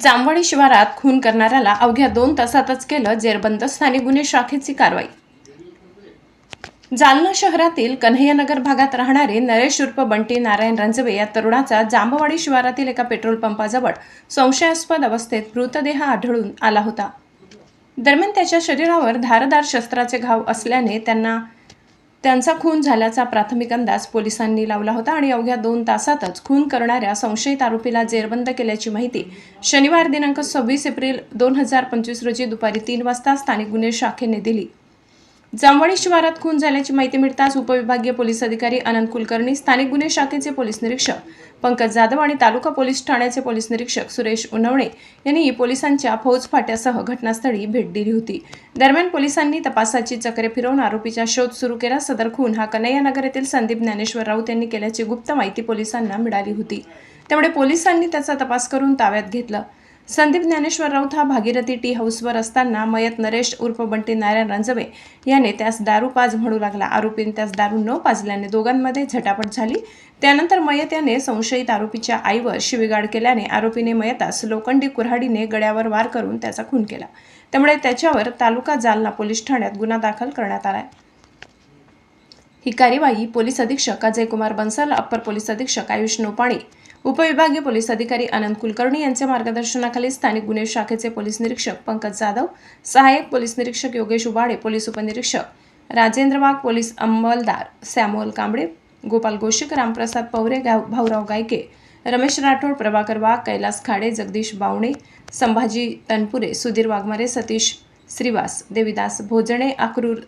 जामवाडी शिवारात खून करणाऱ्याला अवघ्या दोन तासातच केलं जेरबंद स्थानिक गुन्हे शाखेची कारवाई. जालना शहरातील कन्हैयानगर भागात राहणारे नरेश उर्फ बंटी नारायण रंजवे या तरुणाचा जांभवाडी शिवारातील एका पेट्रोल पंपाजवळ संशयास्पद अवस्थेत मृतदेह आढळून आला होता. दरम्यान त्याच्या शरीरावर धारदार शस्त्राचे घाव असल्याने त्यांना त्यांचा खून झाल्याचा प्राथमिक अंदाज पोलिसांनी लावला होता आणि अवघ्या दोन तासातच खून करणाऱ्या संशयित आरोपीला जेरबंद केल्याची माहिती शनिवार दिनांक सव्वीस एप्रिल दोन हजार पंचवीस रोजी दुपारी तीन वाजता स्थानिक गुन्हे शाखेने दिली. जांभवाडी शिवारात खून झाल्याची माहिती मिळताच उपविभागीय पोलीस अधिकारी अनंत कुलकर्णी स्थानिक गुन्हे शाखेचे पोलीस निरीक्षक पंकज जाधव आणि तालुका पोलीस ठाण्याचे पोलीस निरीक्षक सुरेश उनवणे यांनी पोलिसांच्या फौज फाट्यासह घटनास्थळी भेट दिली होती. दरम्यान पोलिसांनी तपासाची चक्रे फिरवून आरोपीचा शोध सुरू केला. सदर खून हा कन्हैयानगर येथील संदीप ज्ञानेश्वर राऊत यांनी केल्याची गुप्त माहिती पोलिसांना मिळाली होती. त्यामुळे पोलिसांनी त्याचा तपास करून ताब्यात घेतलं. संदीप ज्ञानेश्वर राऊत हा भागीरथी टी हाऊसवर असताना मयत नरेश उर्फ बंटी नारायण रंजवे याने त्यास दारू पाज म्हणू लागला. आरोपीने त्यास दारू न पाजल्याने दोघांमध्ये झटापट झाली. त्यानंतर मयत याने संशयित आरोपीच्या आईवर शिवीगाड केल्याने आरोपीने मयतास लोखंडी कुऱ्हाडीने गळ्यावर वार करून त्याचा खून केला. त्यामुळे त्याच्यावर तालुका जालना पोलीस ठाण्यात गुन्हा दाखल करण्यात आला ही कार्यवाही पोलीस अधीक्षक अजय कुमार बन्सल अप्पर पोलीस अधीक्षक आयुष नोपाणी उपविभागीय पोलीस अधिकारी अनंत कुलकर्णी यांच्या मार्गदर्शनाखाली स्थानिक गुन्हे शाखेचे पोलीस निरीक्षक पंकज जाधव सहाय्यक पोलीस निरीक्षक योगेश उबाडे पोलीस उपनिरीक्षक राजेंद्र वाघ पोलीस अंमलदार सॅम्युअल कांबळे गोपाल गोशिक रामप्रसाद पवरे गाव भाऊराव गायके रमेश राठोड प्रभाकर वाघ कैलास खाडे जगदीश बावणे संभाजी तनपुरे सुधीर वाघमारे सतीश श्रीवास देविदास भोजणे अक्रूर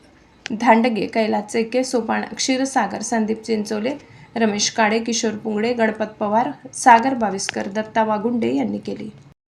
धांडगे कैलास चेके सोपान क्षीरसागर संदीप चिंचोले रमेश काळे किशोर पुंगडे गणपत पवार सागर बाविस्कर दत्ता वागुंडे यांनी केली.